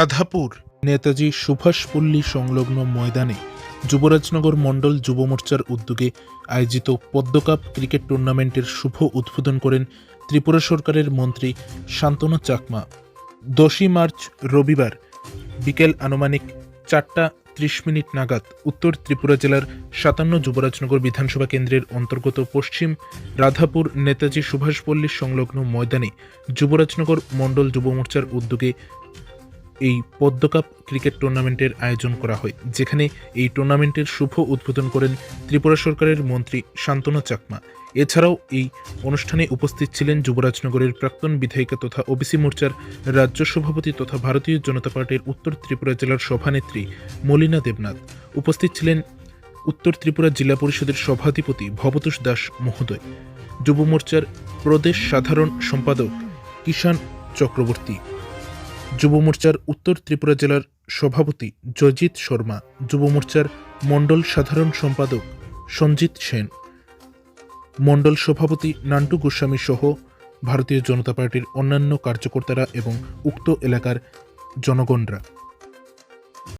রাধাপুর। নেতাজি সুভাষপল্লী সংলগ্ন ময়দানে যুবরাজনগর মণ্ডল যুব মোর্চার উদ্যোগে আয়োজিত পদ্মকাপ ক্রিকেট টুর্নামেন্টের শুভ উদ্বোধন করেন ত্রিপুরা সরকারের মন্ত্রী শান্তনু চাকমা। দশই মার্চ রবিবার বিকেল আনুমানিক চারটা ত্রিশ মিনিট নাগাদ উত্তর ত্রিপুরা জেলার সাতান্ন যুবরাজনগর বিধানসভা কেন্দ্রের অন্তর্গত পশ্চিম রাধাপুর নেতাজি সুভাষপল্লী সংলগ্ন ময়দানে যুবরাজনগর মণ্ডল যুব মোর্চার উদ্যোগে এই পদ্মকাপ ক্রিকেট টুর্নামেন্টের আয়োজন করা হয়, যেখানে এই টুর্নামেন্টের শুভ উদ্বোধন করেন ত্রিপুরা সরকারের মন্ত্রী শান্তনু চাকমা। এছাড়াও এই অনুষ্ঠানে উপস্থিত ছিলেন যুবরাজনগরের প্রাক্তন বিধায়িকা তথা ওবিসি মোর্চার রাজ্য সভাপতি তথা ভারতীয় জনতা পার্টির উত্তর ত্রিপুরা জেলার সভানেত্রী মলিনা দেবনাথ। উপস্থিত ছিলেন উত্তর ত্রিপুরা জেলা পরিষদের সভাধিপতি ভবতোষ দাস মহোদয়, যুব মোর্চার প্রদেশ সাধারণ সম্পাদক কিষাণ চক্রবর্তী। যুব মোর্চার উত্তর ত্রিপুরা জেলার সভাপতি জজিৎ শর্মা, যুব মোর্চার মণ্ডল সাধারণ সম্পাদক সঞ্জিত সেন, মণ্ডল সভাপতি নান্টু গোস্বামী সহ ভারতীয় জনতা পার্টির অন্যান্য কার্যকর্তারা এবং উক্ত এলাকার জনগণরা।